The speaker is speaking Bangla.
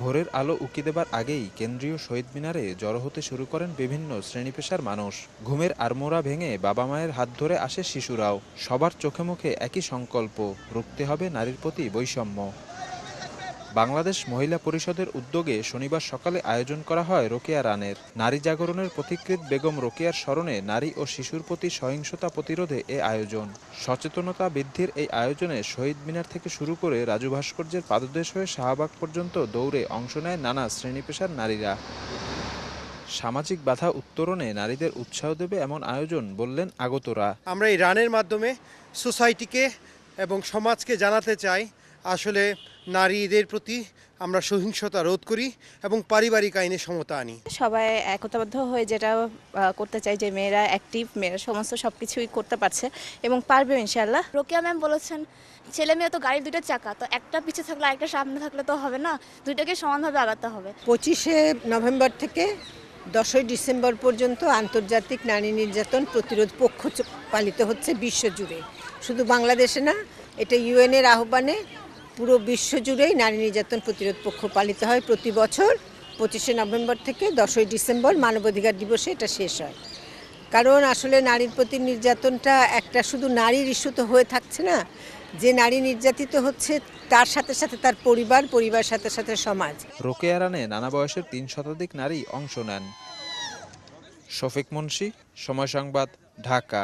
ভোরের আলো উকি দেবার আগেই কেন্দ্রীয় শহীদ মিনারে জড়ো হতে শুরু করেন বিভিন্ন শ্রেণীপেশার মানুষ। ঘুমের আড়মোড়া ভেঙে বাবা মায়ের হাত ধরে আসে শিশুরাও। সবার চোখে মুখে একই সংকল্প, রুখতে হবে নারীর প্রতি বৈষম্য। বাংলাদেশ মহিলা পরিষদের উদ্যোগে শনিবার সকালে আয়োজন করা হয় রোকেয়া রানের। নারী জাগরণের পথিকৃৎ বেগম রোকেয়ার স্মরণে নারী ও শিশুর প্রতি সহিংসতা প্রতিরোধে এ আয়োজন। সচেতনতা বৃদ্ধির এই আয়োজনে শহীদ মিনার থেকে শুরু করে রাজু ভাস্কর্যের পাদদেশ হয়ে শাহবাগ পর্যন্ত দৌড়ে অংশ নেয় নানা শ্রেণি পেশার নারীরা। সামাজিক বাধা উত্তরণে নারীদের উৎসাহ দেবে এমন আয়োজন বললেন আগতরা। আমরা এই রানের মাধ্যমে সোসাইটিকে এবং সমাজকে জানাতে চাই আসলে নারীদের প্রতি আমরা সহিংসতা রোধ করি এবং পারিবারিক আইনে সমতা আনি। সবাই একতাবদ্ধ হয়ে যেটা করতে চাই যে মেয়েরা অ্যাক্টিভ মেয়েরা সমস্ত সব কিছুই করতে পারছে এবং পারবে ইনশাল্লাহ রোকেয়া ম্যাম বলেছেন ছেলে মেয়ে তো গাড়ির দুটো চাকা তো একটা পিছে থাকলে একটা সামনে থাকলে তো হবে না দুইটাকে সমানভাবে আগাতে হবে। পঁচিশে নভেম্বর থেকে দশই ডিসেম্বর পর্যন্ত আন্তর্জাতিক নারী নির্যাতন প্রতিরোধ পক্ষ পালিত হচ্ছে বিশ্বজুড়ে। শুধু বাংলাদেশে না এটা ইউএনের আহ্বানে পুরো বিশ্বজুড়েই নারী নির্যাতন প্রতিরোধ পক্ষ পালিত হয় প্রতি বছর পঁচিশে নভেম্বর থেকে দশই ডিসেম্বর মানবাধিকার দিবসে এটা শেষ হয়। কারণ আসলে নারীর প্রতি নির্যাতনটা একটা শুধু নারীর ইস্যু তো হয়ে থাকছে না, যে নারী নির্যাতিত হচ্ছে তার সাথে সাথে তার পরিবার পরিবার সাথে সাথে সমাজ। রোকেয়া রানে নানা বয়সের তিন শতাধিক নারী অংশ নেন। শফিক মুন্সি, সময় সংবাদ, ঢাকা।